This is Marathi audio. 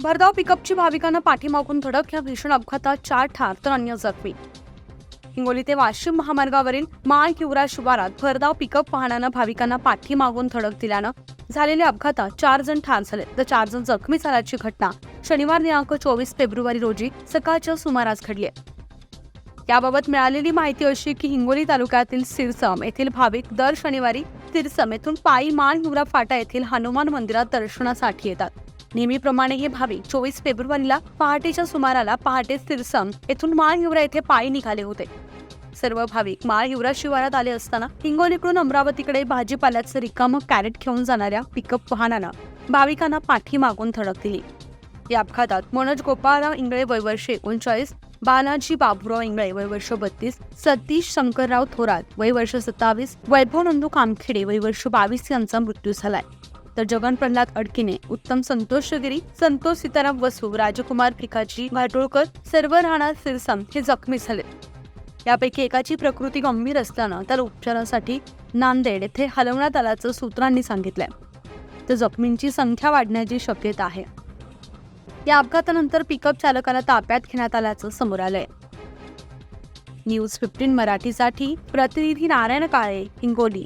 भरधाव पिकअपची भाविकांना पाठीमागून धडक या भीषण अपघातात चार ठार तर अन्य जखमी. हिंगोली ते वाशिम महामार्गावरील माळ युवराज शिवारात भरधाव पिकअप वाहनानं भाविकांना पाठीमागून धडक दिल्यानं झालेल्या अपघातात चार जण ठार झाले. तर चार जण जखमी झाल्याची घटना शनिवार दिनांक चोवीस फेब्रुवारी रोजी सकाळच्या सुमारास घडली आहे. याबाबत मिळालेली माहिती अशी की हिंगोली तालुक्यातील सिरसम येथील भाविक दर शनिवारी सिरसम येथून पायी माळ हिवरा फाटा येथील हनुमान मंदिरात दर्शनासाठी येतात. नेहमीप्रमाणे हे भाविक चोवीस फेब्रुवारीला पहाटेच्या सुमाराला पहाटे सिरसम येथून माळहिवरा येथे पायी निघाले होते. सर्व भाविक माळहिवरा शिवारात आले असताना हिंगोलीकडून अमरावतीकडे भाजीपाल्याचं रिकामं कॅरेट घेऊन जाणाऱ्या पिकअप वाहनानं भाविकांना पाठी मागून धडक दिली. या अपघातात मनोज गोपाळराव इंगळे वयवर्ष एकोणचाळीस बालाजी बाबुराव इंगळे वय वर्ष बत्तीस सतीश शंकरराव थोरात वय वर्ष सत्तावीस वैभव नंदू कामखेडे वय वर्ष बावीस यांचा मृत्यू झालाय. तर जगन प्रल्हाद अडकिने उत्तम संतोषगिरी संतोष सीताराम वसू राजकुमार भिकाजी घाटोळकर सर्व राहणार सिरसम हे जखमी झाले. यापैकी एकाची प्रकृती गंभीर असल्यानं त्याला उपचारासाठी नांदेड येथे हलवण्यात आल्याचं सूत्रांनी सांगितलंय. तर जखमींची संख्या वाढण्याची शक्यता आहे. या अपघातानंतर पिकअप चालकाला ताब्यात घेण्यात आल्याचं समोर आलंय. न्यूज फिफ्टीन मराठीसाठी प्रतिनिधी नारायण काळे हिंगोली.